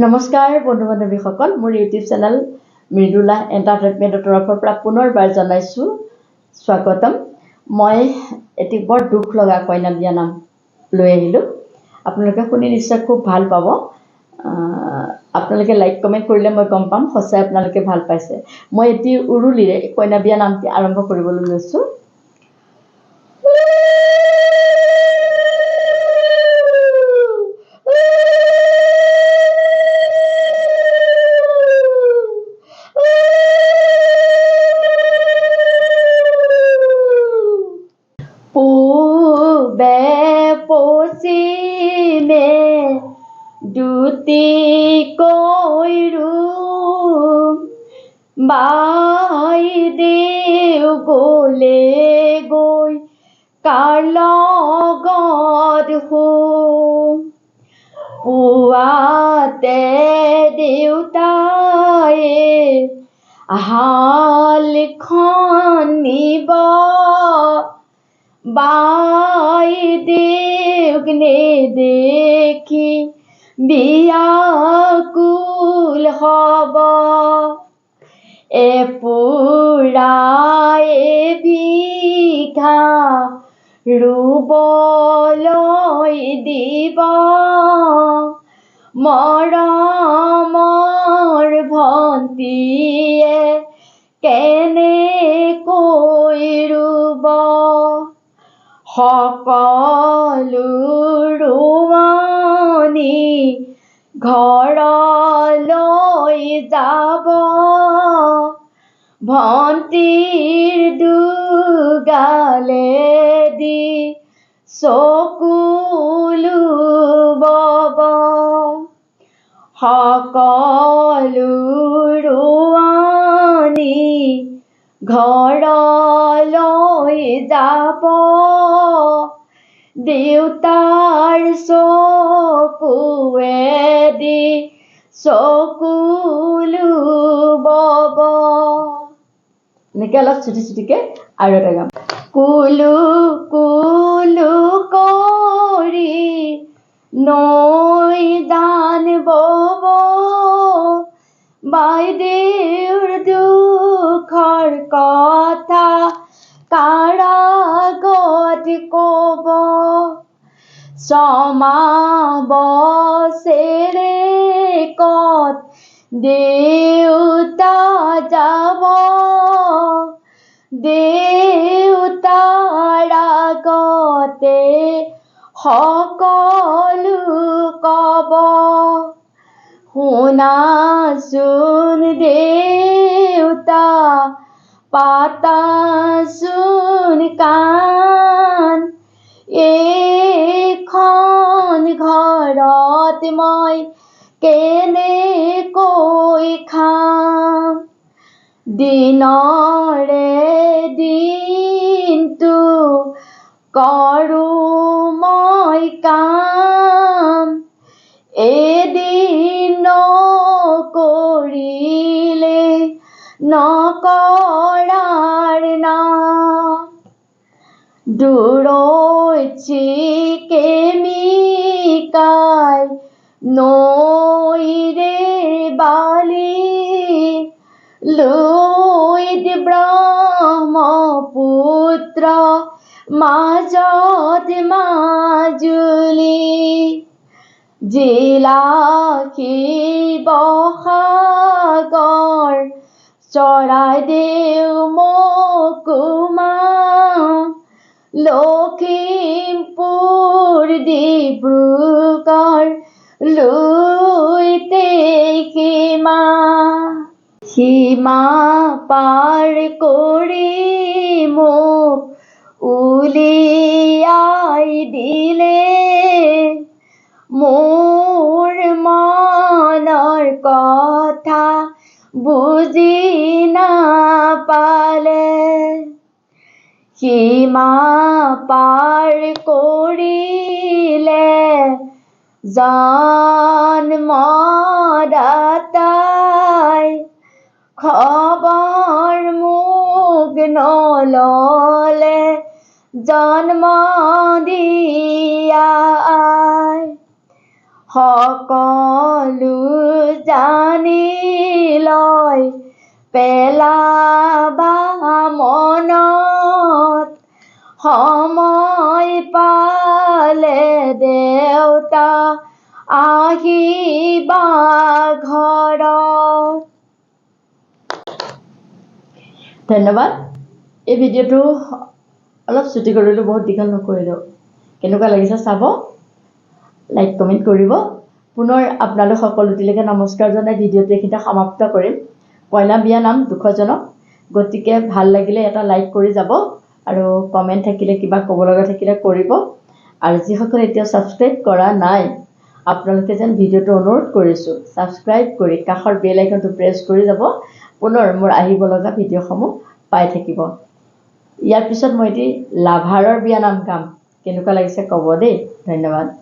নমস্কাৰ বন্ধু বান্ধৱীসকল মোৰ ইউটিউব চেনেল মৃদুলা এণ্টাৰটেইনমেণ্টৰ তৰফৰ পৰা পুনৰবাৰ জনাইছোঁ স্বাগতম। মই এটি বৰ দুখ লগা কইনা বিয়া নাম লৈ আহিলোঁ। আপোনালোকে শুনি নিশ্চয় খুব ভাল পাব। আপোনালোকে লাইক কমেণ্ট কৰিলে মই গম পাম সঁচাই আপোনালোকে ভাল পাইছে। মই এটি উৰুলিৰে কইনা বিয়া নামটি আৰম্ভ কৰিবলৈ লৈছোঁ। কৈৰু বাই দেউ গলে গৈ কাৰ লগত শুম পুৱাতে দেউতায়ে হালখন নিব, বাই দেউক নেদেখি বিয়াকুল হব। এপুৰাই বিঘা ৰুবলৈ দিব। মৰমৰ ভন্তীয়ে কেনেকৈ ৰুব সকলো ৰোৱনী ঘৰলৈ যাব। ভন্তীৰ দুগালেদি চকুলো বব। সকলো ৰোৱনী ঘৰলৈ যাব। দেউতাৰ চকুৱেদি চকুলো বব এনেকৈ অলপ চুটি চুটিকৈ আৰু এটা গাম। কুলু কুলু কৰি নৈ দান বব বছেৰে কত দেউতা যাব? দেউতাৰ আগতে সকলো কব। শুনাচোন দেউতা পাতাচোন কাণ এইখন ঘৰত মই কেনেকৈ খাম? দিনৰে দিনটো কৰোঁ মই কাম। এদিন কৰিলে নকৰাৰ নাম। দূৰৈত চিকেমিকাই নৈৰে বালি লুইত ব্ৰহ্মপুত্ৰ মাজত মাজুলী জিলা শিৱসাগৰ চৰাইদেউ মকুমা লখিমপুৰ ডিব্ৰুগড় লুইতে সীমা সীমা পাৰ কৰি মোক উলিয়াই দিলে মোৰ মনৰ কথা বুজি নাপালে। সীমা পাৰ কৰিলে জন্মদাতাই খবৰ মোক নললে জন্ম দিয়াই। সকলো মানি লয় পেলাবা মনত। সময় পালে দেউতা আহিবা ঘৰত ধন্যবাদ। এই ভিডিঅ'টো অলপ ছুটি কৰিলোঁ, বহুত দীঘল নকৰিলোঁ। কেনেকুৱা লাগিছে চাব? লাইক কমেণ্ট কৰিব। পুনৰ আপোনালোক সকলোটিলৈকে নমস্কাৰ জনাই ভিডিঅ'টো এইখিনিতে সমাপ্ত কৰিম। কইনা বিয়া নাম দুখজনক। গতিকে ভালো লাগিলে এটা লাইক কৰি যাব আৰু কমেণ্ট থাকিলে, কিবা ক'ব লগা থাকিলে কৰিব। আৰু যিসকলে এতিয়াও ছাবস্ক্ৰাইব কৰা নাই আপোনালোকে যেন ভিডিঅ'টো অনুৰোধ কৰিছোঁ ছাবস্ক্ৰাইব কৰি কাষৰ বেল আইকনটো প্ৰেছ কৰি যাব পুনৰ মোৰ আহিব লগা ভিডিঅ'সমূহ পাই থাকিব। ইয়াৰ পিছত মই এটি লাভাৰৰ বিয়া নাম গাম। কেনেকুৱা লাগিছে ক'ব দেই। ধন্যবাদ।